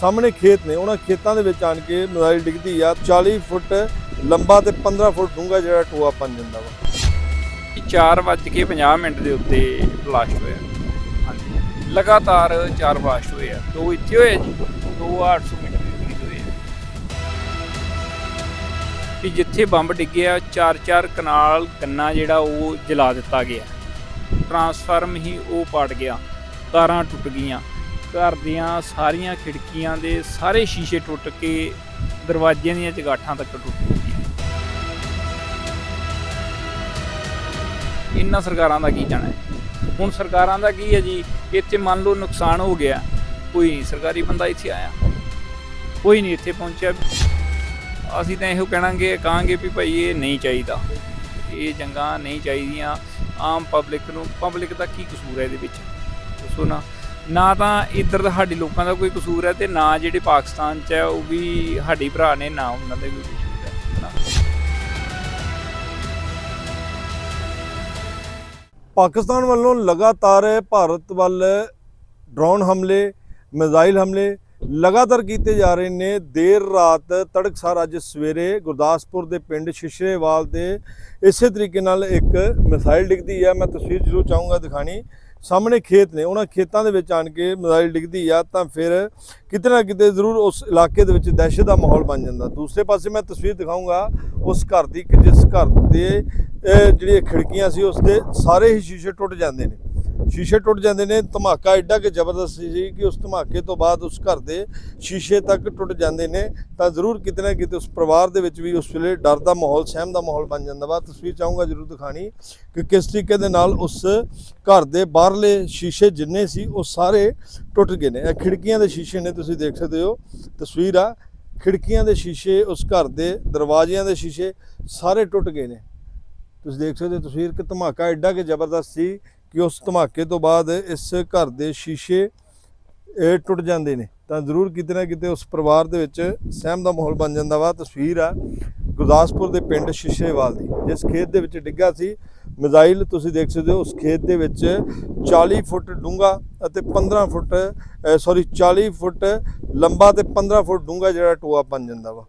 ਸਾਹਮਣੇ ਖੇਤ ਨੇ, ਉਹਨਾਂ ਖੇਤਾਂ ਦੇ ਵਿੱਚ ਆਣ ਕੇ ਮਿਜ਼ਾਈਲ ਡਿੱਗਦੀ ਆ। 40 ਫੁੱਟ ਲੰਬਾ ਤੇ 15 ਫੁੱਟ ਡੂੰਘਾ ਜਿਹੜਾ ਟੋਆ ਬਣ ਜਾਂਦਾ ਵਾ। 4:50 ਮਿੰਟ ਦੇ ਉੱਤੇ ਬਲਾਸਟ ਹੋਇਆ। ਹਾਂਜੀ। ਲਗਾਤਾਰ ਚਾਰ ਬਲਾਸਟ ਹੋਏ ਆ। ਦੋ ਇੱਥੇ ਹੋਏ ਜੀ, ਦੋ 800 ਮੀਟਰ ਦੀ ਦੂਰੀ ਹੋਏ ਆ। ਵੀ ਜਿੱਥੇ ਬੰਬ ਡਿੱਗਿਆ ਚਾਰ ਚਾਰ ਕਨਾਲ ਗੰਨਾ ਜਿਹੜਾ ਉਹ ਜਲਾ ਦਿੱਤਾ ਗਿਆ। ਟਰਾਂਸਫਾਰਮ ਹੀ ਉਹ ਪੜ ਗਿਆ। ਤਾਰਾਂ ਟੁੱਟ ਗਈਆਂ। ਘਰ ਦੀਆਂ ਸਾਰੀਆਂ ਖਿੜਕੀਆਂ ਦੇ ਸਾਰੇ ਸ਼ੀਸ਼ੇ ਟੁੱਟ ਕੇ ਦਰਵਾਜ਼ਿਆਂ ਦੀਆਂ ਚਗਾਠਾਂ ਤੱਕ ਟੁੱਟ ਗਈਆਂ। ਇਹਨਾਂ ਸਰਕਾਰਾਂ ਦਾ ਕੀ ਜਾਣਾ ਹੈ? ਹੁਣ ਸਰਕਾਰਾਂ ਦਾ ਕੀ ਹੈ ਜੀ? ਇੱਥੇ ਮੰਨ ਲਓ ਨੁਕਸਾਨ ਹੋ ਗਿਆ। ਕੋਈ ਨਹੀਂ, ਸਰਕਾਰੀ ਬੰਦਾ ਇੱਥੇ ਆਇਆ। ਕੋਈ ਨਹੀਂ ਇੱਥੇ ਪਹੁੰਚਿਆ। ਅਸੀਂ ਤਾਂ ਇਹੋ ਕਹਿਣਾਗੇ, ਕਹਾਂਗੇ ਵੀ ਭਾਈ ਇਹ ਨਹੀਂ ਚਾਹੀਦਾ। ਇਹ ਜੰਗਾਂ ਨਹੀਂ ਚਾਹੀਦੀਆਂ। ਆਮ ਪਬਲਿਕ ਨੂੰ, ਪਬਲਿਕ ਦਾ ਕੀ ਕਸੂਰ ਹੈ ਇਹਦੇ ਵਿੱਚ? ਦੱਸੋ ਨਾ। ਨਾ ਤਾਂ ਇੱਧਰ ਦਾ ਸਾਡੇ ਲੋਕਾਂ ਦਾ ਕੋਈ ਕਸੂਰ ਹੈ ਤੇ ਨਾ ਜਿਹੜੇ ਪਾਕਿਸਤਾਨ 'ਚ ਹੈ, ਉਹ ਵੀ ਸਾਡੇ ਭਰਾ ਨੇ, ਨਾ ਉਹਨਾਂ ਦਾ ਕੋਈ ਕਸੂਰ ਹੈ, ਹਨਾ? ਪਾਕਿਸਤਾਨ ਵੱਲੋਂ ਲਗਾਤਾਰ ਭਾਰਤ ਵੱਲ ਡਰੋਨ ਹਮਲੇ, ਮਿਜ਼ਾਈਲ ਹਮਲੇ ਲਗਾਤਾਰ ਕੀਤੇ ਜਾ ਰਹੇ ਨੇ। ਦੇਰ ਰਾਤ ਤੜਕਸਾਰ ਅੱਜ ਸਵੇਰੇ ਗੁਰਦਾਸਪੁਰ ਦੇ ਪਿੰਡ ਸ਼ਿਸ਼ਰੇਵਾਲ ਦੇ ਇਸੇ ਤਰੀਕੇ ਨਾਲ ਇੱਕ ਮਿਸਾਈਲ ਡਿੱਗਦੀ ਹੈ। ਮੈਂ ਤਸਵੀਰ ਜ਼ਰੂਰ ਚਾਹੂੰਗਾ ਦਿਖਾਣੀ। ਸਾਹਮਣੇ ਖੇਤ ਨੇ, ਉਹਨਾਂ ਖੇਤਾਂ ਦੇ ਵਿੱਚ ਆਣ ਕੇ ਮਿਸਾਈਲ ਡਿੱਗਦੀ ਆ, ਤਾਂ ਫਿਰ ਕਿਤੇ ਨਾ ਕਿਤੇ ਜ਼ਰੂਰ ਉਸ ਇਲਾਕੇ ਦੇ ਵਿੱਚ ਦਹਿਸ਼ਤ ਦਾ ਮਾਹੌਲ ਬਣ ਜਾਂਦਾ। ਦੂਸਰੇ ਪਾਸੇ ਮੈਂ ਤਸਵੀਰ ਦਿਖਾਊਂਗਾ ਉਸ ਘਰ ਦੀ ਕਿ ਜਿਸ ਘਰ ਦੇ ਜਿਹੜੀਆਂ ਖਿੜਕੀਆਂ ਸੀ, ਉਸ ਦੇ ਸਾਰੇ ਹੀ ਸ਼ੀਸ਼ੇ ਟੁੱਟ ਜਾਂਦੇ ਨੇ। ਸ਼ੀਸ਼ੇ ਟੁੱਟ ਜਾਂਦੇ ਨੇ, ਧਮਾਕਾ ਐਡਾ ਕਿ ਜ਼ਬਰਦਸਤ ਸੀ ਕਿ ਉਸ ਧਮਾਕੇ ਤੋਂ ਬਾਅਦ ਉਸ ਘਰ ਦੇ ਸ਼ੀਸ਼ੇ ਤੱਕ ਟੁੱਟ ਜਾਂਦੇ ਨੇ। ਤਾਂ ਜ਼ਰੂਰ ਕਿਤੇ ਨਾ ਕਿਤੇ ਉਸ ਪਰਿਵਾਰ ਦੇ ਵਿੱਚ ਵੀ ਉਸ ਵੇਲੇ ਡਰ ਦਾ ਮਾਹੌਲ, ਸਹਿਮ ਦਾ ਮਾਹੌਲ ਬਣ ਜਾਂਦਾ ਵਾ। ਤਸਵੀਰ ਚਾਹੂੰਗਾ ਜ਼ਰੂਰ ਦਿਖਾਣੀ ਕਿ ਕਿਸ ਤਰੀਕੇ ਦੇ ਨਾਲ ਉਸ ਘਰ ਦੇ ਬਾਹਰਲੇ ਸ਼ੀਸ਼ੇ ਜਿੰਨੇ ਸੀ ਉਹ ਸਾਰੇ ਟੁੱਟ ਗਏ ਨੇ। ਇਹ ਖਿੜਕੀਆਂ ਦੇ ਸ਼ੀਸ਼ੇ ਨੇ, ਤੁਸੀਂ ਦੇਖ ਸਕਦੇ ਹੋ। ਤਸਵੀਰ ਆ, ਖਿੜਕੀਆਂ ਦੇ ਸ਼ੀਸ਼ੇ, ਉਸ ਘਰ ਦੇ ਦਰਵਾਜ਼ਿਆਂ ਦੇ ਸ਼ੀਸ਼ੇ ਸਾਰੇ ਟੁੱਟ ਗਏ ਨੇ। ਤੁਸੀਂ ਦੇਖ ਸਕਦੇ ਹੋ ਤਸਵੀਰ ਕਿ ਧਮਾਕਾ ਐਡਾ ਕਿ ਜ਼ਬਰਦਸਤ ਸੀ ਕਿ ਉਸ ਧਮਾਕੇ ਤੋਂ ਬਾਅਦ ਇਸ ਘਰ ਦੇ ਸ਼ੀਸ਼ੇ, ਇਹ ਟੁੱਟ ਜਾਂਦੇ ਨੇ। ਤਾਂ ਜ਼ਰੂਰ ਕਿਤੇ ਨਾ ਕਿਤੇ ਉਸ ਪਰਿਵਾਰ ਦੇ ਵਿੱਚ ਸਹਿਮ ਦਾ ਮਾਹੌਲ ਬਣ ਜਾਂਦਾ ਵਾ। ਤਸਵੀਰ ਆ ਗੁਰਦਾਸਪੁਰ ਦੇ ਪਿੰਡ ਸ਼ਿਸ਼ੇਵਾਲ ਦੀ, ਜਿਸ ਖੇਤ ਦੇ ਵਿੱਚ ਡਿੱਗਾ ਸੀ। ਮਿਜ਼ਾਈਲ ਤੁਸੀਂ ਦੇਖ ਸਕਦੇ ਹੋ, ਉਸ ਖੇਤ ਦੇ ਵਿੱਚ 40 ਫੁੱਟ ਡੂੰਘਾ ਅਤੇ 15 ਫੁੱਟ ਸੌਰੀ 40 ਫੁੱਟ ਲੰਬਾ ਤੇ 15 ਫੁੱਟ ਡੂੰਘਾ ਜਿਹੜਾ ਟੋਆ ਬਣ ਜਾਂਦਾ ਵਾ।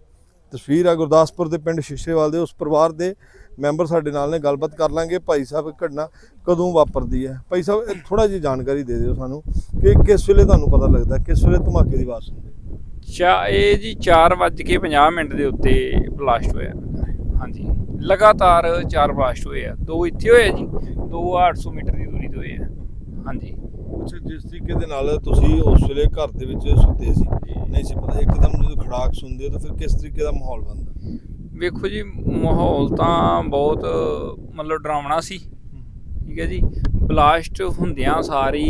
ਤਸਵੀਰ ਆ ਗੁਰਦਾਸਪੁਰ ਦੇ ਪਿੰਡ ਸ਼ਿਸ਼ੇਵਾਲ ਦੇ, ਉਸ ਪਰਿਵਾਰ ਦੇ ਮੈਂਬਰ ਸਾਡੇ ਨਾਲ ਨੇ ਗੱਲਬਾਤ ਕਰ ਲਾਂਗੇ। ਭਾਈ ਸਾਹਿਬ ਘਟਨਾ ਕਦੋਂ ਵਾਪਰਦੀ ਹੈ? ਭਾਈ ਸਾਹਿਬ ਥੋੜਾ ਜਿਹੀ ਜਾਣਕਾਰੀ ਦੇ ਦਿਓ ਸਾਨੂੰ ਕਿ ਕਿਸ ਵੇਲੇ ਤੁਹਾਨੂੰ ਪਤਾ ਲੱਗਦਾ ਕਿਸ ਵੇਲੇ ਧਮਾਕੇ ਦੀ ਆਵਾਜ਼ ਸੁਣਦੇ ਚਾ ਇਹ ਜੀ 4:50 ਮਿੰਟ ਦੇ ਉੱਤੇ ਬਲਾਸਟ ਹੋਇਆ। ਹਾਂਜੀ। ਲਗਾਤਾਰ ਚਾਰ ਬਲਾਸਟ ਹੋਏ ਆ। ਦੋ ਇੱਥੇ ਹੋਏ ਜੀ ਦੋ 800 ਮੀਟਰ ਦੀ ਦੂਰੀ ਤੇ ਹੋਏ ਆ। ਹਾਂਜੀ। ਅੱਛਾ ਜਿਸ ਤਰੀਕੇ ਦੇ ਨਾਲ ਤੁਸੀਂ ਉਸ ਵੇਲੇ ਘਰ ਦੇ ਵਿੱਚ ਸੁੱਤੇ ਸੀ ਨਹੀਂ ਸੀ ਪਤਾ ਇੱਕਦਮ ਜਦੋਂ ਖੜਾਕ ਸੁਣਦੇ ਹੋ ਤਾਂ ਫਿਰ ਕਿਸ ਤਰੀਕੇ ਦਾ ਮਾਹੌਲ ਬਣਦਾ? ਵੇਖੋ ਜੀ, ਮਾਹੌਲ ਤਾਂ ਬਹੁਤ, ਮਤਲਬ ਡਰਾਵਣਾ ਸੀ। ਠੀਕ ਹੈ ਜੀ, ਬਲਾਸਟ ਹੁੰਦਿਆਂ ਸਾਰੀ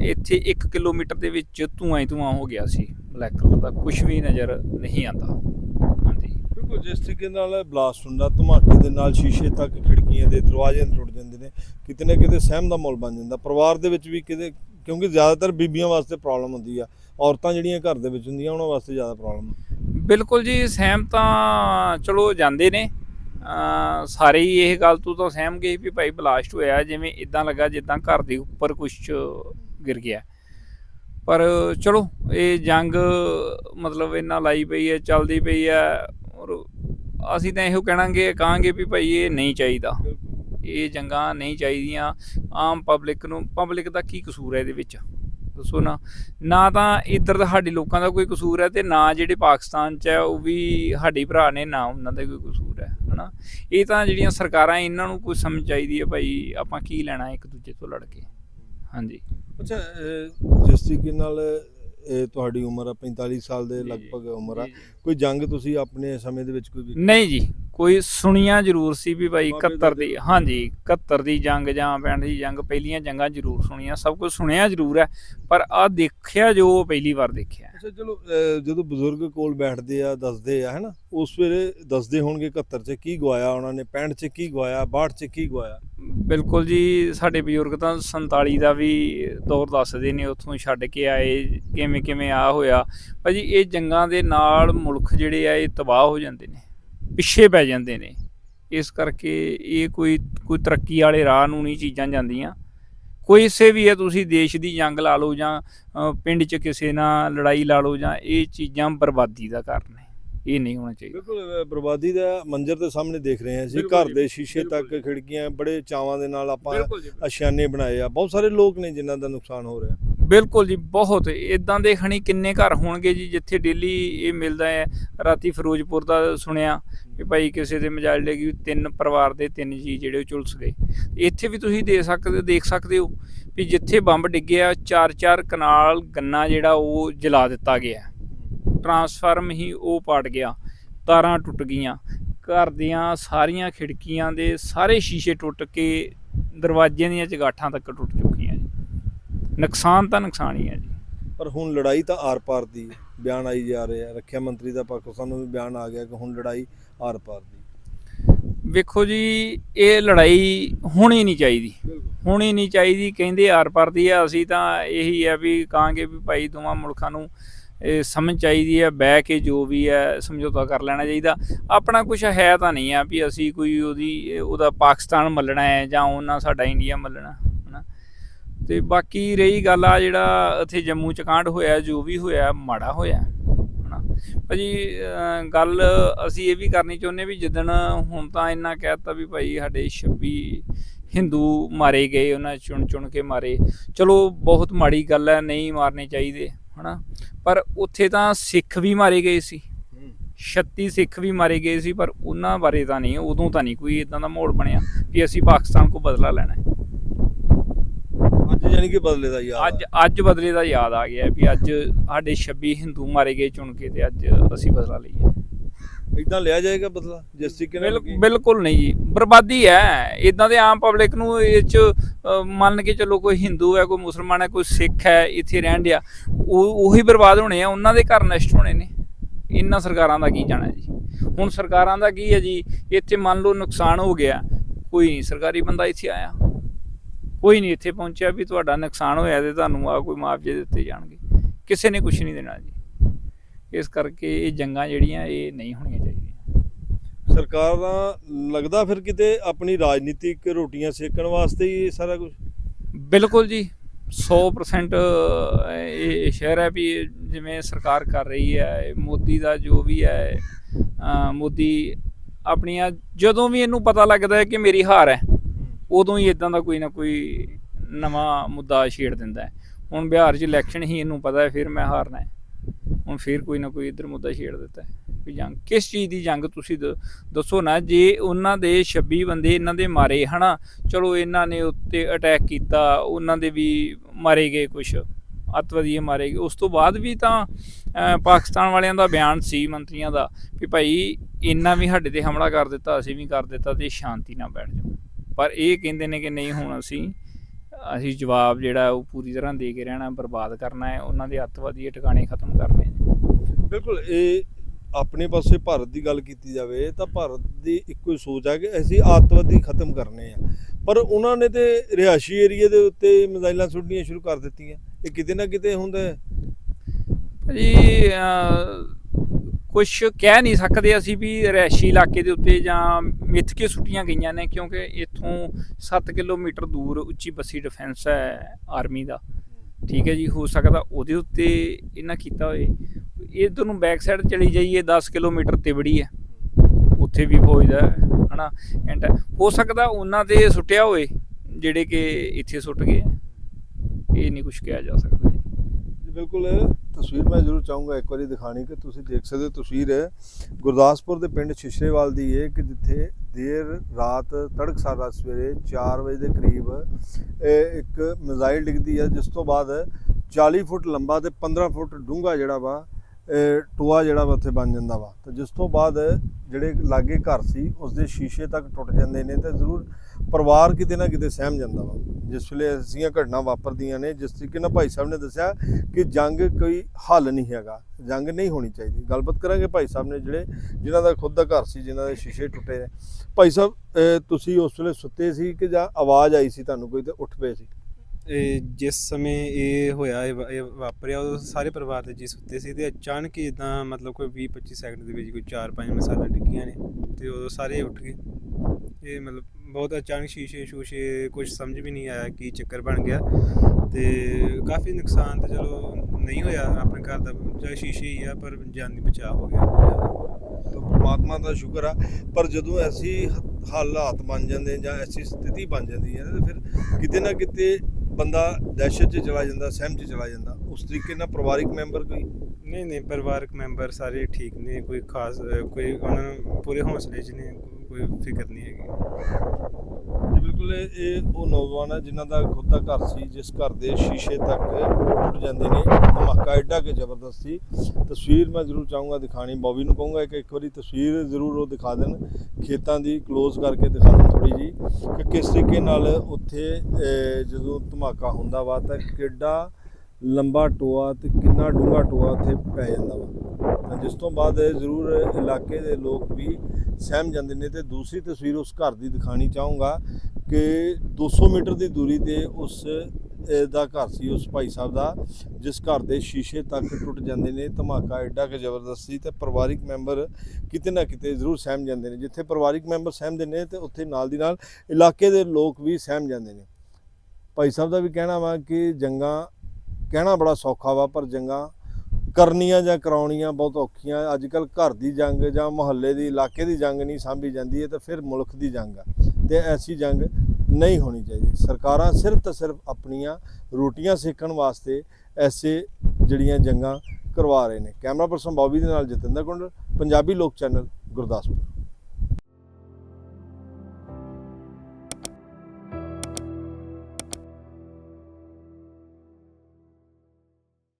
ਇੱਥੇ 1 ਕਿਲੋਮੀਟਰ ਦੇ ਵਿੱਚ ਧੂਆਂ ਹੀ ਧੂਆਂ ਹੋ ਗਿਆ ਸੀ ਬਲੈਕ ਕਲਰ ਦਾ ਕੁਝ ਵੀ ਨਜ਼ਰ ਨਹੀਂ ਆਂਦਾ ਹਾਂਜੀ। ਬਿਲਕੁਲ, ਜਿਸ ਤਰੀਕੇ ਨਾਲ ਬਲਾਸਟ ਹੁੰਦਾ, ਧਮਾਕੇ ਦੇ ਨਾਲ ਸ਼ੀਸ਼ੇ ਤੱਕ ਖਿੜਕੀਆਂ ਦੇ ਦਰਵਾਜ਼ੇ ਟੁੱਟ ਜਾਂਦੇ ਨੇ, ਕਿਤੇ ਨਾ ਕਿਤੇ ਸਹਿਮ ਦਾ ਮਾਹੌਲ ਬਣ ਜਾਂਦਾ। ਪਰਿਵਾਰ ਦੇ ਵਿੱਚ ਵੀ ਕਿਤੇ, ਕਿਉਂਕਿ ਜ਼ਿਆਦਾਤਰ ਬੀਬੀਆਂ ਵਾਸਤੇ ਪ੍ਰੋਬਲਮ ਹੁੰਦੀ ਆ, ਔਰਤਾਂ ਜਿਹੜੀਆਂ ਘਰ ਦੇ ਵਿੱਚ ਹੁੰਦੀਆਂ, ਉਹਨਾਂ ਵਾਸਤੇ ਜ਼ਿਆਦਾ ਪ੍ਰੋਬਲਮ ਬਿਲਕੁਲ ਜੀ ਸਹਿਮ ਤਾਂ ਚਲੋ ਜਾਂਦੇ ਨੇ। ਸਾਰੇ ਹੀ ਇਹ ਗੱਲ ਤੋਂ ਤਾਂ ਸਹਿਮ ਗਏ ਵੀ ਭਾਈ ਬਲਾਸਟ ਹੋਇਆ ਜਿਵੇਂ ਇਦਾਂ ਲੱਗਾ ਜਿੱਦਾਂ ਘਰ ਦੇ ਉੱਪਰ ਕੁਝ ਗਿਰ ਗਿਆ। ਪਰ ਚਲੋ ਇਹ ਜੰਗ ਮਤਲਬ ਇਹਨਾਂ ਲਾਈ ਪਈ ਹੈ ਚੱਲਦੀ ਪਈ ਹੈ ਔਰ ਅਸੀਂ ਤਾਂ ਇਹੋ ਕਹਿਣਾਗੇ ਕਹਾਂਗੇ ਵੀ ਭਾਈ ਇਹ ਨਹੀਂ ਚਾਹੀਦਾ। ਇਹ ਜੰਗਾਂ ਨਹੀਂ ਚਾਹੀਦੀਆਂ। ਆਮ ਪਬਲਿਕ ਨੂੰ ਪਬਲਿਕ ਦਾ ਕੀ ਕਸੂਰ ਹੈ ਇਹਦੇ ਵਿੱਚ? ਦੱਸੋ ਨਾ। ਨਾ ਤਾਂ ਇੱਧਰ ਦਾ ਸਾਡੇ ਲੋਕਾਂ ਦਾ ਕੋਈ ਕਸੂਰ ਹੈ ਤੇ ਨਾ ਜਿਹੜੇ ਪਾਕਿਸਤਾਨ 'ਚ ਹੈ ਉਹ ਵੀ ਸਾਡੇ ਭਰਾ ਨੇ ਨਾ ਉਹਨਾਂ ਦਾ ਕੋਈ ਕਸੂਰ ਹੈ ਹਨਾ। ਇਹ ਤਾਂ ਜਿਹੜੀਆਂ ਸਰਕਾਰਾਂ ਇਹਨਾਂ ਨੂੰ ਕੋਈ ਸਮਝ ਚਾਹੀਦੀ ਹੈ ਭਾਈ ਆਪਾਂ ਕੀ ਲੈਣਾ ਇੱਕ ਦੂਜੇ ਤੋਂ ਲੜ ਕੇ। ਹਾਂਜੀ। ਅੱਛਾ ਜਿਸ ਤਰੀਕੇ ਨਾਲ ਇਹ ਤੁਹਾਡੀ ਉਮਰ ਆ 45 ਸਾਲ ਦੇ ਲਗਭਗ ਉਮਰ ਆ। ਕੋਈ ਜੰਗ ਤੁਸੀਂ ਆਪਣੇ ਸਮੇਂ ਦੇ ਵਿੱਚ ਕੋਈ ਨਹੀਂ ਜੀ। ਕੋਈ ਸੁਣੀਆਂ ਜ਼ਰੂਰ ਸੀ ਵੀ ਭਾਈ ਬਾਬੇ 71 ਦੀ ਹਾਂਜੀ 71 ਦੀ ਜੰਗ ਜਾਂ 65 ਦੀ ਜੰਗ ਪਹਿਲੀਆਂ ਜੰਗਾਂ ਜ਼ਰੂਰ ਸੁਣੀਆਂ ਸਭ ਕੁਝ ਸੁਣਿਆ ਜ਼ਰੂਰ ਹੈ ਪਰ ਆ ਦੇਖਿਆ ਜੋ ਪਹਿਲੀ ਵਾਰ ਦੇਖਿਆ ਅੱਛਾ ਚਲੋ ਜਦੋਂ ਬਜ਼ੁਰਗ ਕੋਲ ਬੈਠਦੇ ਆ ਦੱਸਦੇ ਆ ਹੈਨਾ ਉਸ ਵੇਲੇ ਦੱਸਦੇ ਹੋਣਗੇ 71 ਚ ਕੀ ਗਵਾਇਆ ਉਹਨਾਂ ਨੇ 65 ਚ ਕੀ ਗਵਾਇਆ 62 ਚ ਕੀ ਗਵਾਇਆ? ਬਿਲਕੁਲ ਜੀ ਸਾਡੇ ਬਜ਼ੁਰਗ ਤਾਂ 47 ਦਾ ਵੀ ਦੌਰ ਦੱਸਦੇ ਨੇ ਉੱਥੋਂ ਛੱਡ ਕੇ ਆਏ ਕਿਵੇਂ ਕਿਵੇਂ ਆ ਹੋਇਆ। ਭਾਜੀ ਇਹ ਜੰਗਾਂ ਦੇ ਨਾਲ ਮੁਲਕ ਜਿਹੜੇ ਆ ਇਹ ਤਬਾਹ ਹੋ ਜਾਂਦੇ ਨੇ। ਪਿੱਛੇ ਪੈ ਜਾਂਦੇ ਨੇ। ਇਸ ਕਰਕੇ ਇਹ ਕੋਈ ਕੋਈ ਤਰੱਕੀ ਵਾਲੇ ਰਾਹ ਨੂੰ ਨਹੀਂ ਚੀਜ਼ਾਂ ਜਾਂਦੀਆਂ। ਕੋਈ ਵੀ ਹੈ ਤੁਸੀਂ ਦੇਸ਼ ਦੀ ਜੰਗ ਲਾ ਲਓ ਜਾਂ ਪਿੰਡ 'ਚ ਕਿਸੇ ਨਾਲ ਲੜਾਈ ਲਾ ਲਓ ਜਾਂ ਇਹ ਚੀਜ਼ਾਂ ਬਰਬਾਦੀ ਦਾ ਕਾਰਨ ਹੈ। ਇਹ ਨਹੀਂ ਹੋਣਾ ਚਾਹੀਦਾ। ਬਿਲਕੁਲ ਬਰਬਾਦੀ ਦਾ ਮੰਜ਼ਰ ਦੇ ਸਾਹਮਣੇ ਦੇਖ ਰਹੇ ਹਾਂ ਅਸੀਂ। ਬਿਲਕੁਲ ਘਰ ਜੀ, ਦੇ ਸ਼ੀਸ਼ੇ ਤੱਕ ਖਿੜਕੀਆਂ ਬੜੇ ਚਾਵਾਂ ਦੇ ਨਾਲ ਆਪਾਂ ਜੀ ਅਸ਼ਿਆਨੇ ਬਣਾਏ ਆ। ਬਹੁਤ ਸਾਰੇ ਲੋਕ ਨੇ ਜਿਨ੍ਹਾਂ ਦਾ ਨੁਕਸਾਨ ਹੋ ਰਿਹਾ। ਬਿਲਕੁਲ ਜੀ, ਬਹੁਤ। ਇਦਾਂ ਦੇ ਖਣੀ ਕਿੰਨੇ ਘਰ ਹੋਣਗੇ ਜੀ, ਜਿੱਥੇ ਡੇਲੀ ਇਹ ਮਿਲਦਾ ਹੈ। ਰਾਤੀ ਫਿਰੋਜ਼ਪੁਰ ਦਾ ਸੁਣਿਆ ਕਿ ਭਾਈ ਕਿਸੇ ਦੇ ਮਜਾਲ ਲੱਗੀ ਤਿੰਨ ਪਰਿਵਾਰ ਦੇ ਤਿੰਨ ਜੀ ਜਿਹੜੇ ਉਹ ਝੁਲਸ ਗਏ। ਇੱਥੇ ਵੀ ਤੁਸੀਂ ਦੇ ਸਕਦੇ, ਦੇਖ ਸਕਦੇ ਹੋ ਵੀ ਜਿੱਥੇ ਬੰਬ ਡਿੱਗਿਆ ਚਾਰ ਚਾਰ ਕਨਾਲ ਗੰਨਾ ਜਿਹੜਾ ਉਹ ਜਲਾ ਦਿੱਤਾ ਗਿਆ ਟਰਾਂਸਫਾਰਮ ਹੀ ਉਹ ਪਾਟ ਗਿਆ, ਤਾਰਾਂ ਟੁੱਟ ਗਈਆਂ, ਘਰ ਦੀਆਂ ਸਾਰੀਆਂ ਖਿੜਕੀਆਂ ਦੇ ਸਾਰੇ ਸ਼ੀਸ਼ੇ ਟੁੱਟ ਕੇ ਦਰਵਾਜ਼ਿਆਂ ਦੀਆਂ ਚਗਾਠਾਂ ਤੱਕ ਟੁੱਟ ਚੁੱਕੀਆਂ ਨੁਕਸਾਨ ਤਾਂ ਨੁਕਸਾਨ ਹੀ ਹੈ ਜੀ। ਪਰ ਹੁਣ ਲੜਾਈ ਤਾਂ ਆਰ-ਪਾਰ ਦੀ। ਬਿਆਨ ਆਈ ਜਾ ਰਿਹਾ ਹੈ ਰੱਖਿਆ ਮੰਤਰੀ ਦਾ ਪਾਕਿਸਤਾਨ ਨੂੰ ਵੀ ਬਿਆਨ ਆ ਗਿਆ ਕਿ ਹੁਣ ਲੜਾਈ ਆਰ-ਪਾਰ ਦੀ। ਵੇਖੋ ਜੀ ਇਹ ਲੜਾਈ ਹੋਣੀ ਨਹੀਂ ਚਾਹੀਦੀ। ਹੋਣੀ ਨਹੀਂ ਚਾਹੀਦੀ ਕਹਿੰਦੇ ਆਰ ਪਾਰ ਦੀ ਆ ਅਸੀਂ ਤਾਂ ਇਹੀ ਹੈ ਵੀ ਕਹਾਂਗੇ ਵੀ ਭਾਈ ਦੋਵਾਂ ਮੁਲਕਾਂ ਨੂੰ ਇਹ ਸਮਝ ਚਾਹੀਦੀ ਹੈ ਬਹਿ ਕੇ ਜੋ ਵੀ ਹੈ ਸਮਝੌਤਾ ਕਰ ਲੈਣਾ ਚਾਹੀਦਾ। ਆਪਣਾ ਕੁਝ ਹੈ ਤਾਂ ਨਹੀਂ ਆ ਵੀ ਅਸੀਂ ਕੋਈ ਉਹਦੀ ਉਹਦਾ ਪਾਕਿਸਤਾਨ ਮੱਲਣਾ ਹੈ ਜਾਂ ਉਹਨਾਂ ਸਾਡਾ ਇੰਡੀਆ ਮੱਲਣਾ। ਤੇ ਬਾਕੀ ਰਹੀ ਗੱਲ ਆ ਜਿਹੜਾ ਇੱਥੇ ਜੰਮੂ ਚ ਕਾਂਡ ਹੋਇਆ, ਜੋ ਵੀ ਹੋਇਆ, ਮਾੜਾ ਹੋਇਆ, ਹਨਾ? ਭਾਜੀ, ਅਹ, ਗੱਲ ਅਸੀਂ ਇਹ ਵੀ ਕਰਨੀ ਚਾਹੁੰਦੇ ਵੀ ਜਿੱਦਣ ਹੁਣ ਤਾਂ ਇੰਨਾ ਕਹਿਤਾ ਵੀ ਭਾਈ ਸਾਡੇ 26 ਹਿੰਦੂ ਮਾਰੇ ਗਏ, ਉਹਨਾਂ ਚੁਣ ਚੁਣ ਕੇ ਮਾਰੇ। ਚਲੋ, ਬਹੁਤ ਮਾੜੀ ਗੱਲ ਹੈ ਨਹੀਂ ਮਾਰਨੇ ਚਾਹੀਦੇ, ਹਨਾ? ਪਰ ਉੱਥੇ ਤਾਂ ਸਿੱਖ ਵੀ ਮਾਰੇ ਗਏ ਸੀ। 36 ਸਿੱਖ ਵੀ ਮਾਰੇ ਗਏ ਸੀ, ਪਰ ਉਹਨਾਂ ਬਾਰੇ ਤਾਂ ਨਹੀਂ, ਉਦੋਂ ਤਾਂ ਨਹੀਂ ਕੋਈ ਇਦਾਂ ਦਾ ਮੋੜ ਬਣਿਆ ਵੀ ਅਸੀਂ ਪਾਕਿਸਤਾਨ ਕੋ ਬਦਲਾ ਲੈਣਾ ਹੈ। ਯਾਨੀ ਕਿ ਬਦਲੇ ਦਾ ਯਾਦ ਅੱਜ ਅੱਜ ਬਦਲੇ ਦਾ ਯਾਦ ਆ ਗਿਆ ਵੀ ਅੱਜ ਸਾਡੇ 26 ਹਿੰਦੂ ਮਾਰੇ ਗਏ ਚੁਣ ਕੇ ਤੇ ਅੱਜ ਅਸੀਂ ਬਦਲਾ ਲਈਏ। ਇਦਾਂ ਲਿਆ ਜਾਏਗਾ ਬਦਲਾ ਜਿਸ ਤਰੀਕੇ ਨਾਲ ਬਿਲ- ਬਿਲਕੁਲ ਨਹੀਂ ਜੀ ਬਰਬਾਦੀ ਹੈ। ਇਦਾਂ ਦੇ ਆਮ ਪਬਲਿਕ ਨੂੰ ਇਹ ਚ ਅ, ਮੰਨ ਕੇ ਚੱਲੋ ਕੋਈ ਹਿੰਦੂ ਹੈ ਕੋਈ ਮੁਸਲਮਾਨ ਹੈ ਕੋਈ ਸਿੱਖ ਹੈ ਇੱਥੇ ਰਹਿਣ ਡਿਆ ਉਹ ਉਹੀ ਬਰਬਾਦ ਹੋਣੇ ਆ ਉਹਨਾਂ ਦੇ ਘਰ ਨਸ਼ਟ ਹੋਣੇ ਨੇ। ਇਹਨਾਂ ਸਰਕਾਰਾਂ ਦਾ ਕੀ ਜਾਣਾ ਜੀ? ਹੁਣ ਸਰਕਾਰਾਂ ਦਾ ਕੀ ਹੈ ਜੀ? ਇੱਥੇ ਮੰਨ ਲਓ ਨੁਕਸਾਨ ਹੋ ਗਿਆ ਕੋਈ ਨਹੀਂ ਸਰਕਾਰੀ ਬੰਦਾ ਇੱਥੇ ਆਇਆ। ਕੋਈ ਨਹੀਂ ਇੱਥੇ ਪਹੁੰਚਿਆ ਵੀ ਤੁਹਾਡਾ ਨੁਕਸਾਨ ਹੋਇਆ ਤੇ ਤੁਹਾਨੂੰ ਆ ਕੋਈ ਮੁਆਵਜ਼ੇ ਦਿੱਤੇ ਜਾਣਗੇ। ਕਿਸੇ ਨੇ ਕੁਝ ਨਹੀਂ ਦੇਣਾ ਜੀ। ਇਸ ਕਰਕੇ ਇਹ ਜੰਗਾਂ ਜਿਹੜੀਆਂ ਇਹ ਨਹੀਂ ਹੋਣੀਆਂ ਚਾਹੀਦੀਆਂ। ਸਰਕਾਰਾਂ ਲੱਗਦਾ ਫਿਰ ਕਿਤੇ ਆਪਣੀ ਰਾਜਨੀਤਿਕ ਰੋਟੀਆਂ ਸੇਕਣ ਵਾਸਤੇ ਹੀ ਸਾਰਾ ਕੁਝ ਬਿਲਕੁਲ ਜੀ। 100% ਇਹ ਸ਼ਹਿਰ ਹੈ ਵੀ ਜਿਵੇਂ ਸਰਕਾਰ ਕਰ ਰਹੀ ਹੈ ਮੋਦੀ ਦਾ ਜੋ ਵੀ ਹੈ ਮੋਦੀ ਆਪਣੀਆਂ ਜਦੋਂ ਵੀ ਇਹਨੂੰ ਪਤਾ ਲੱਗਦਾ ਹੈ ਕਿ ਮੇਰੀ ਹਾਰ ਹੈ ਉਦੋਂ ਹੀ ਇਦਾਂ ਦਾ ਕੋਈ ਨਾ ਕੋਈ ਨਵਾਂ ਮੁੱਦਾ ਛੇੜ ਦਿੰਦਾ ਹੈ। ਹੁਣ ਬਿਹਾਰ 'ਚ ਇਲੈਕਸ਼ਨ ਹੀ ਇਹਨੂੰ ਪਤਾ ਹੈ, ਫਿਰ ਮੈਂ ਹਾਰਨਾ ਹੈ। ਹੁਣ ਫਿਰ ਕੋਈ ਨਾ ਕੋਈ ਇੱਧਰ ਮੁੱਦਾ ਛੇੜ ਦਿੱਤਾ ਹੈ ਵੀ ਜੰਗ, ਕਿਸ ਚੀਜ਼ ਦੀ ਜੰਗ ਤੁਸੀਂ ਦ- ਦੱਸੋ ਨਾ, ਜੇ ਉਹਨਾਂ ਦੇ 26 ਬੰਦੇ ਇਹਨਾਂ ਦੇ ਮਾਰੇ, ਹਨਾ? ਚਲੋ ਇਹਨਾਂ ਨੇ ਉੱਤੇ ਅਟੈਕ ਕੀਤਾ, ਉਹਨਾਂ ਦੇ ਵੀ ਮਾਰੇ ਗਏ ਕੁਝ ਅੱਤਵਾਦੀ ਮਾਰੇ ਗਏ। ਉਸ ਤੋਂ ਬਾਅਦ ਵੀ ਤਾਂ ਪਾਕਿਸਤਾਨ ਵਾਲਿਆਂ ਦਾ ਬਿਆਨ ਸੀ ਮੰਤਰੀਆਂ ਦਾ ਵੀ ਭਾਈ ਇੰਨਾ ਵੀ ਸਾਡੇ ਤੇ ਹਮਲਾ ਕਰ ਦਿੱਤਾ, ਅਸੀਂ ਵੀ ਕਰ ਦਿੱਤਾ ਤੇ ਸ਼ਾਂਤੀ ਨਾਲ ਬੈਠ ਜਾਓ। ਪਰ ਇਹ ਕਹਿੰਦੇ ਨੇ ਕਿ ਨਹੀਂ ਹੁਣ ਅਸੀਂ ਅਸੀਂ ਜਵਾਬ ਜਿਹੜਾ ਉਹ ਪੂਰੀ ਤਰ੍ਹਾਂ ਦੇ ਕੇ ਰਹਿਣਾ ਬਰਬਾਦ ਕਰਨਾ ਹੈ ਉਹਨਾਂ ਦੇ ਅੱਤਵਾਦੀ ਟਿਕਾਣੇ ਖਤਮ ਕਰਨੇ ਨੇ। ਬਿਲਕੁਲ ਇਹ ਆਪਣੇ ਪਾਸੇ ਭਾਰਤ ਦੀ ਗੱਲ ਕੀਤੀ ਜਾਵੇ ਤਾਂ ਭਾਰਤ ਦੀ ਇੱਕੋ ਹੀ ਸੋਚ ਹੈ ਕਿ ਅਸੀਂ ਆਤੰਕਵਾਦੀ ਖਤਮ ਕਰਨੇ ਆ। ਪਰ ਉਹਨਾਂ ਨੇ ਤੇ ਰਿਹਾਇਸ਼ੀ ਏਰੀਏ ਦੇ ਉੱਤੇ ਮਿਜ਼ਾਈਲਾਂ ਸੁੱਟਣੀਆਂ ਸ਼ੁਰੂ ਕਰ ਦਿੱਤੀਆਂ। ਇਹ ਕਿਤੇ ਨਾ ਕਿਤੇ ਹੁੰਦਾ ਜੀ ਕੁਝ ਕਹਿ ਨਹੀਂ ਸਕਦੇ ਅਸੀਂ ਵੀ ਰੈਸ਼ੀ ਇਲਾਕੇ ਦੇ ਉੱਤੇ ਜਾਂ ਮਿੱਥ ਕੇ ਸੁੱਟੀਆਂ ਗਈਆਂ ਨੇ, ਕਿਉਂਕਿ ਇੱਥੋਂ 7 ਕਿਲੋਮੀਟਰ ਦੂਰ ਉੱਚੀ ਬਸੀ ਡਿਫੈਂਸ ਹੈ ਆਰਮੀ ਦਾ। ਠੀਕ ਹੈ ਜੀ, ਹੋ ਸਕਦਾ ਉਹਦੇ ਉੱਤੇ ਇਹਨਾਂ ਕੀਤਾ ਹੋਏ। ਇਧਰ ਨੂੰ ਬੈਕ ਸਾਈਡ ਚਲੀ ਜਾਈਏ 10 ਕਿਲੋਮੀਟਰ ਤਿਬੜੀ ਹੈ। ਉੱਥੇ ਵੀ ਫੌਜ ਦਾ, ਹਨਾ? ਐਂਡ ਹੋ ਸਕਦਾ ਉਹਨਾਂ ਤੇ ਸੁੱਟਿਆ ਹੋਏ, ਜਿਹੜੇ ਕਿ ਇੱਥੇ ਸੁੱਟ ਗਏ। ਇਹ ਨਹੀਂ ਕੁਝ ਕਿਹਾ ਜਾ ਸਕਦਾ। ਬਿਲਕੁਲ। ਤਸਵੀਰ ਮੈਂ ਜ਼ਰੂਰ ਚਾਹੂੰਗਾ ਇੱਕ ਵਾਰੀ ਦਿਖਾਣੀ ਕਿ ਤੁਸੀਂ ਦੇਖ ਸਕਦੇ ਹੋ ਤਸਵੀਰ। ਹੈ ਗੁਰਦਾਸਪੁਰ ਦੇ ਪਿੰਡ ਸ਼ਿਸ਼ਰੇਵਾਲ ਦੀ ਹੈ ਕਿ ਜਿੱਥੇ ਦੇਰ ਰਾਤ ਤੜਕਸਾਰ ਰਾਤ ਸਵੇਰੇ 4 ਵਜੇ ਦੇ ਕਰੀਬ ਇੱਕ ਮਿਜ਼ਾਈਲ ਡਿੱਗਦੀ ਹੈ, ਜਿਸ ਤੋਂ ਬਾਅਦ 40 ਫੁੱਟ ਲੰਬਾ ਤੇ 15 ਫੁੱਟ ਡੂੰਘਾ ਜਿਹੜਾ ਵਾ ਟੋਆ ਜਿਹੜਾ ਵਾ ਉੱਥੇ ਬਣ ਜਾਂਦਾ ਵਾ। ਤੇ ਜਿਸ ਤੋਂ ਬਾਅਦ ਜਿਹੜੇ ਲਾਗੇ ਘਰ ਸੀ ਉਸ ਦੇ ਸ਼ੀਸ਼ੇ ਤੱਕ ਟੁੱਟ ਜਾਂਦੇ ਨੇ ਤੇ ਜ਼ਰੂਰ ਪਰਿਵਾਰ ਕਿਤੇ ਨਾ ਕਿਤੇ ਸਹਿਮ ਜਾਂਦਾ ਵਾ। ਜਿਸ ਵੇਲੇ ਐਸੀਆਂ ਘਟਨਾ ਵਾਪਰਦੀਆਂ ਨੇ, ਜਿਸ ਤਰੀਕੇ ਨਾਲ ਭਾਈ ਸਾਹਿਬ ਨੇ ਦੱਸਿਆ ਕਿ ਜੰਗ ਕੋਈ ਹੱਲ ਨਹੀਂ ਹੈਗਾ, ਜੰਗ ਨਹੀਂ ਹੋਣੀ ਚਾਹੀਦੀ। ਗੱਲਬਾਤ ਕਰਾਂਗੇ ਭਾਈ ਸਾਹਿਬ ਨੇ ਜਿਹੜੇ, ਜਿਨ੍ਹਾਂ ਦਾ ਖੁਦ ਦਾ ਘਰ ਸੀ, ਜਿਨ੍ਹਾਂ ਦੇ ਸ਼ੀਸ਼ੇ ਟੁੱਟੇ ਨੇ। ਭਾਈ ਸਾਹਿਬ ਤੁਸੀਂ ਉਸ ਵੇਲੇ ਸੁੱਤੇ ਸੀ ਕਿ ਜਾਂ ਆਵਾਜ਼ ਆਈ ਸੀ ਤੁਹਾਨੂੰ ਕੋਈ ਤੇ ਉੱਠ ਪਏ ਸੀ? ਇਹ ਜਿਸ ਸਮੇਂ ਇਹ ਹੋਇਆ, ਇਹ ਵਾ- ਇਹ ਵਾਪਰਿਆ, ਉਦੋਂ ਸਾਰੇ ਪਰਿਵਾਰ ਦੇ ਜੀ ਸੁੱਤੇ ਸੀ ਤੇ ਅਚਾਨਕ ਹੀ ਇਦਾਂ ਮਤਲਬ ਕੋਈ 20 25 ਸੈਕਿੰਡ ਦੇ ਵਿੱਚ ਕੋਈ 4-5 ਮਸਾਲਾ ਡਿੱਗੀਆਂ ਨੇ ਤੇ ਉਦੋਂ ਸਾਰੇ ਉੱਠ ਗਏ ਇਹ ਮਤਲਬ ਬਹੁਤ ਅਚਾਨਕ ਸ਼ੀਸ਼ੇ ਸ਼ੂਸ਼ੇ ਕੁਝ ਸਮਝ ਵੀ ਨਹੀਂ ਆਇਆ ਕੀ ਚੱਕਰ ਬਣ ਗਿਆ ਤੇ ਕਾਫੀ ਨੁਕਸਾਨ ਤਾਂ ਚਲੋ ਨਹੀਂ ਹੋਇਆ ਆਪਣੇ ਘਰ ਦਾ, ਚਾਹੇ ਸ਼ੀਸ਼ੇ ਹੀ ਆ, ਪਰ ਜਾਨੀ ਬਚਾਅ ਹੋ ਗਿਆ ਬਹੁਤ ਜ਼ਿਆਦਾ। ਤਾਂ ਪ੍ਰਮਾਤਮਾ ਦਾ ਸ਼ੁਕਰ ਆ, ਪਰ ਜਦੋਂ ਐਸੀ ਹ- ਹਾਲਾਤ ਬਣ ਜਾਂਦੇ ਜਾਂ ਐਸੀ ਸਥਿਤੀ ਬਣ ਜਾਂਦੀ ਹੈ ਨਾ, ਤੇ ਫਿਰ ਕਿਤੇ ਨਾ ਕਿਤੇ ਬੰਦਾ ਦਹਿਸ਼ਤ 'ਚ ਚਲਾ ਜਾਂਦਾ, ਸਹਿਮ 'ਚ ਚਲਾ ਜਾਂਦਾ, ਉਸ ਤਰੀਕੇ ਨਾਲ ਪਰਿਵਾਰਿਕ ਮੈਂਬਰ ਕੋਈ? ਨਹੀਂ ਨਹੀਂ, ਪਰਿਵਾਰਕ ਮੈਂਬਰ ਸਾਰੇ ਠੀਕ ਨੇ, ਕੋਈ ਖਾਸ ਕੋਈ ਉਹਨਾਂ ਨੂੰ ਪੂਰੇ ਹੌਸਲੇ 'ਚ ਨੇ, ਕੋਈ ਫਿਕਰ ਨਹੀਂ ਹੈਗੀ। ਬਿਲਕੁਲ ਇਹ ਉਹ ਨੌਜਵਾਨ ਹੈ ਜਿਨ੍ਹਾਂ ਦਾ ਖੁਦ ਦਾ ਘਰ ਸੀ, ਜਿਸ ਘਰ ਦੇ ਸ਼ੀਸ਼ੇ ਤੱਕ ਟੁੱਟ ਜਾਂਦੇ ਨੇ, ਧਮਾਕਾ ਐਡਾ ਕਿ ਜ਼ਬਰਦਸਤ ਸੀ। ਤਸਵੀਰ ਮੈਂ ਜ਼ਰੂਰ ਚਾਹੂੰਗਾ ਦਿਖਾਣੀ ਬੌਬੀ ਨੂੰ ਕਹੂੰਗਾ ਕਿ ਇੱਕ ਵਾਰੀ ਤਸਵੀਰ ਜ਼ਰੂਰ ਉਹ ਦਿਖਾ ਦੇਣ। ਖੇਤਾਂ ਦੀ ਕਲੋਜ਼ ਕਰਕੇ ਦਿਖਾ ਦੇਣ ਥੋੜੀ ਜੀ ਕਿ ਕਿਸ ਤਰੀਕੇ ਨਾਲ ਉੱਥੇ ਜਦੋਂ ਧਮਾਕਾ ਹੁੰਦਾ ਵਾ, ਤਾਂ ਕਿੱਡਾ ਲੰਬਾ ਟੋਆ ਤੇ ਕਿੰਨਾ ਡੂੰਘਾ ਟੋਆ ਉੱਥੇ ਪੈ ਜਾਂਦਾ ਵਾ। ਤਾਂ ਜਿਸ ਤੋਂ ਬਾਅਦ ਜ਼ਰੂਰ ਇਲਾਕੇ ਦੇ ਲੋਕ ਵੀ ਸਹਿਮ ਜਾਂਦੇ ਨੇ ਤੇ ਦੂਸਰੀ ਤਸਵੀਰ ਉਸ ਘਰ ਦੀ ਦਿਖਾਣੀ ਚਾਹੂੰਗਾ। ਕਿ 200 ਮੀਟਰ ਦੀ ਦੂਰੀ ਤੇ ਉਸ ਦਾ ਘਰ ਸੀ, ਉਸ ਭਾਈ ਸਾਹਿਬ ਦਾ, ਜਿਸ ਘਰ ਦੇ ਸ਼ੀਸ਼ੇ ਤੱਕ ਟੁੱਟ ਜਾਂਦੇ ਨੇ, ਧਮਾਕਾ ਐਡਾ ਕਿ ਜ਼ਬਰਦਸਤ ਸੀ ਤੇ ਪਰਿਵਾਰਿਕ ਮੈਂਬਰ ਕਿਤੇ ਨਾ ਕਿਤੇ ਜ਼ਰੂਰ ਸਹਿਮ ਜਾਂਦੇ ਨੇ। ਜਿੱਥੇ ਪਰਿਵਾਰਿਕ ਮੈਂਬਰ ਸਹਿਮਦੇ ਨੇ ਤੇ ਉੱਥੇ ਨਾਲ ਦੀ ਨਾਲ ਇਲਾਕੇ ਦੇ ਲੋਕ ਵੀ ਸਹਿਮ ਜਾਂਦੇ ਨੇ। ਭਾਈ ਸਾਹਿਬ ਦਾ ਵੀ ਕਹਿਣਾ ਵਾ ਕਿ ਜੰਗਾਂ ਕਹਿਣਾ ਬੜਾ ਸੌਖਾ ਵਾ, ਪਰ ਜੰਗਾਂ ਕਰਨੀਆਂ ਜਾਂ ਕਰਾਉਣੀਆਂ ਬਹੁਤ ਔਖੀਆਂ। ਅੱਜ ਕੱਲ ਘਰ ਦੀ ਜੰਗ ਜਾਂ ਮੁਹੱਲੇ ਦੀ, ਇਲਾਕੇ ਦੀ ਜੰਗ ਨਹੀਂ ਸਾਂਭੀ ਜਾਂਦੀ ਹੈ ਤਾਂ ਫਿਰ ਮੁਲਕ ਦੀ ਜੰਗ ਆ। ਤੇ ਐਸੀ ਜੰਗ ਨਹੀਂ ਹੋਣੀ ਚਾਹੀਦੀ। ਸਰਕਾਰਾਂ ਸਿਰਫ ਤਾਂ ਸਿਰਫ ਆਪਣੀਆਂ ਰੋਟੀਆਂ ਸੇਕਣ ਵਾਸਤੇ ਐਸੇ ਜਿਹੜੀਆਂ ਜੰਗਾਂ ਕਰਵਾ ਰਹੇ ਨੇ। ਕੈਮਰਾ ਪਰਸਨ ਬੌਬੀ ਦੇ ਨਾਲ ਜਤਿੰਦਰ ਕੁੰਡਲ, ਪੰਜਾਬੀ ਲੋਕ ਚੈਨਲ, ਗੁਰਦਾਸਪੁਰ।